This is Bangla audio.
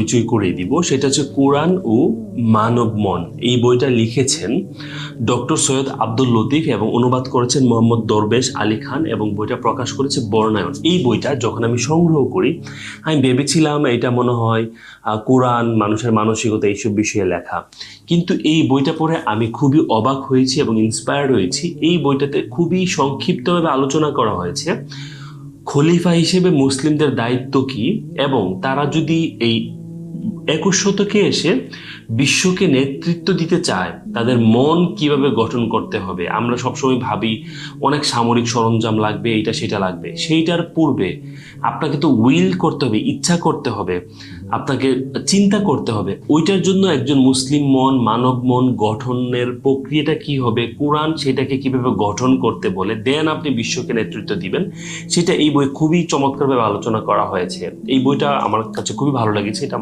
পরিচয় করিয়ে দিব, সেটা হচ্ছে কোরআন ও মানব মন। এই বইটা লিখেছেন ডক্টর সৈয়দ আব্দুল লতিফ এবং অনুবাদ করেছেন মোহাম্মদ দরবেশ আলী খান এবং বইটা প্রকাশ করেছে বর্ণায়ন। এই বইটা যখন আমি সংগ্রহ করি, আমি ভেবেছিলাম এটা মনে হয় কোরআন, মানুষের মানসিকতা এইসব বিষয়ে লেখা। কিন্তু এই বইটা পড়ে আমি খুবই অবাক হয়েছি এবং ইন্সপায়ার্ড হয়েছি। এই বইটাতে খুবই সংক্ষিপ্তভাবে আলোচনা করা হয়েছে। খলিফা হিসেবে মুসলিমদের দায়িত্ব কি এবং তারা যদি এই একুশ শতকে এসে বিশ্বকে নেতৃত্ব দিতে চায়, তাদের মন কীভাবে গঠন করতে হবে, আমরা সবসময় ভাবি অনেক সামরিক সরঞ্জাম লাগবে, এইটা সেটা লাগবে, সেইটার পূর্বে আপনাকে তো উইল করতে হবে, ইচ্ছা করতে হবে, আপনাকে চিন্তা করতে হবে, ওইটার জন্য একজন মুসলিম মন, মানব মন গঠনের প্রক্রিয়াটা কি হবে, কোরআন সেটাকে কীভাবে গঠন করতে বলে, দেন আপনি বিশ্বকে নেতৃত্ব দিবেন, সেটা এই বই খুবই চমৎকারভাবে আলোচনা করা হয়েছে, এই বইটা আমার কাছে খুবই ভালো লেগেছে, এটা